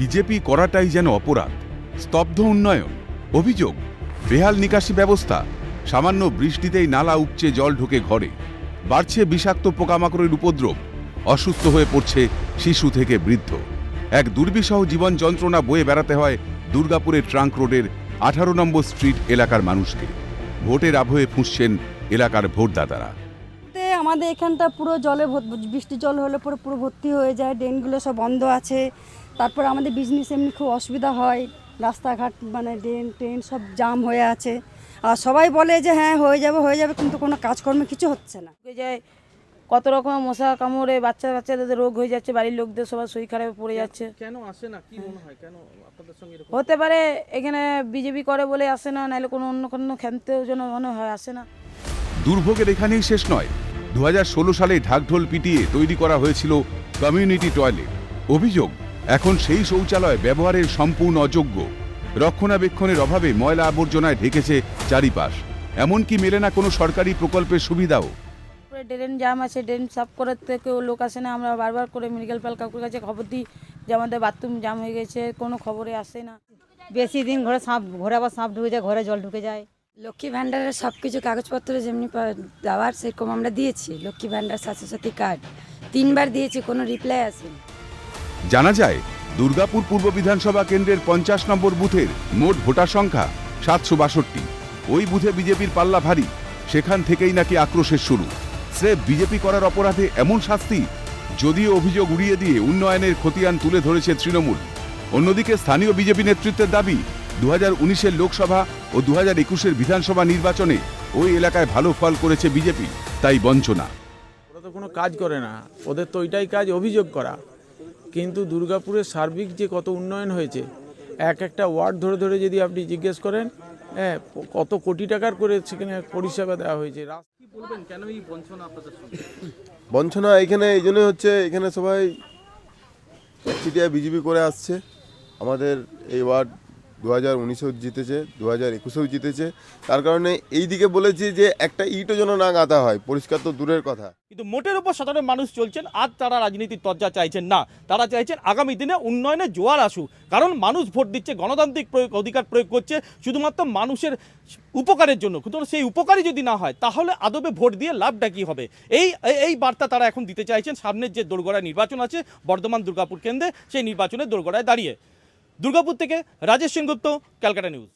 BJP করাটাই যেন অপরাধ, স্তব্ধ উন্নয়ন, অভিযোগ, বেহাল নিকাশি ব্যবস্থা, সামান্য বৃষ্টিতেই নালা উপচে জল ঢোকে ঘরে, বাড়ছে বিষাক্ত পোকামাকড়ের উপদ্রব, অসুস্থ হয়ে পড়ছে শিশু থেকে বৃদ্ধ। এক দুর্বিষহ জীবন যন্ত্রণা বয়ে বেড়াতে হয় দুর্গাপুরের ট্রাঙ্ক রোডের আঠারো নম্বর স্ট্রিট এলাকার মানুষকে। ভোটের আবহে ফুঁসছেন এলাকার ভোটদাতারা। আমাদের এখানটা পুরো জলে বৃষ্টি জল হলে পুরো পুরো ভর্তি হয়ে যায়, ড্রেনগুলো সব বন্ধ আছে। তারপর আমাদের বিজনেস এমনি খুব অসুবিধা হয়। রাস্তাঘাট মানে ড্রেন ট্রেন সব জাম হয়ে আছে। আর সবাই বলে যে হ্যাঁ হয়ে যাবে হয়ে যাবে কিন্তু কোনো কাজকর্ম কিছু হচ্ছে না। যায় কত রকম মশা কামড়ে বাচ্চা বাচ্চাদের রোগ হয়ে যাচ্ছে বাড়ির লোকদের সবার শরীর খারাপে পড়ে যাচ্ছে। কেন আসে না? কি মনে হয়? কেন আপনাদের সঙ্গে এরকম? হতে পারে এখানে বিজেপি করে বলে আসে না নাহলে কোনো অন্য কোনো ক্ষেত্রেও যেন মনে হয় আসে না। দুর্ভোগের এখানেই শেষ নয়। দু সালে ঢাকঢোল পিটিয়ে তৈরি করা হয়েছিল কমিউনিটি টয়লেট অভিযোগ এখন সেই শৌচালয় ব্যবহারের সম্পূর্ণ অযোগ্য। রক্ষণাবেক্ষণের অভাবে ময়লা আবর্জনায় ঢেকেছে চারিপাশ। এমনকি মেলে না কোনো সরকারি প্রকল্পের সুবিধাও। ড্রেন জাম আছে ড্রেন সাফ করার থেকেও লোক আসে না। আমরা বারবার করে মেডিকেল পাল কাকুর কাছে খবর দিই যে আমাদের বাথরুম জাম হয়ে গেছে কোনো খবরে আসে না। বেশি দিন ঘরে সাপ ঘরে আবার সাপ ঢুকে যায় ঘরে জল ঢুকে যায়। লক্ষ্মী ভাণ্ডারের সব কিছু কাগজপত্র যেমনি দেওয়ার সেরকম আমরা দিয়েছি। লক্ষ্মী ভাণ্ডার স্বাস্থ্যসাথী কার্ড। তিনবার দিয়েছি কোনো রিপ্লাই আসেনি। জানা যায়, দুর্গাপুর পূর্ব বিধানসভা কেন্দ্রের পঞ্চাশ নম্বর বুথের মোট ভোটার সংখ্যা সাতশো বাষট্টি। ওই বুথে বিজেপির পাল্লা ভারী, সেখান থেকেই নাকি আক্রোশের শুরু। স্রেফ বিজেপি করার অপরাধে এমন শাস্তি, যদিও অভিযোগ উড়িয়ে দিয়ে উন্নয়নের খতিয়ান তুলে ধরেছে তৃণমূল। অন্যদিকে স্থানীয় বিজেপি নেতৃত্বের দাবি দু হাজার উনিশের লোকসভা ও দু হাজার একুশের বিধানসভা নির্বাচনে ওই এলাকায় ভালো ফল করেছে বিজেপি, তাই বঞ্চনা। ওরা তো কোনো কাজ করে না। ওদের তো ওইটাই কাজ, অভিযোগ করা। কিন্তু দুর্গাপুরের সার্বিক যে কত উন্নয়ন হয়েছে এক একটা ওয়ার্ড ধরে ধরে যদি আপনি জিজ্ঞেস করেন হ্যাঁ কত কোটি টাকার করে সেখানে পরিষেবা দেওয়া হয়েছে। বঞ্চনা এখানে এই জন্যই হচ্ছে এখানে সবাই চিটিয়া বিজেপি করে আসছে। আমাদের এই ওয়ার্ড দু হাজার উনিশেও জিতেছে দু হাজার একুশেও জিতেছে। তার কারণে এই দিকে বলেছি যে একটা ইটও যেন না গাঁথা হয়, পরিষ্কার তো দূরের কথা। কিন্তু মোটের উপর সাধারণ মানুষ চলছেন, আজ তারা রাজনীতির তর্জা চাইছেন না। তারা চাইছেন আগামী দিনে উন্নয়নে জোয়ার আসুক। কারণ মানুষ ভোট দিচ্ছে, গণতান্ত্রিক প্রয়োগ, অধিকার প্রয়োগ করছে, শুধুমাত্র মানুষের উপকারের জন্য। কিন্তু সেই উপকারই যদি না হয়, তাহলে আদবে ভোট দিয়ে লাভটা কী হবে? এই, এই- বার্তা তারা এখন দিতে চাইছেন। সামনের যে দোরগোড়ায় নির্বাচন আছে, বর্ধমান দুর্গাপুর কেন্দ্রে, সেই নির্বাচনের দোরগোড়ায় দাঁড়িয়ে। দুর্গাপুর থেকে রাজেশ সেনগুপ্ত ক্যালকাটা নিউজ।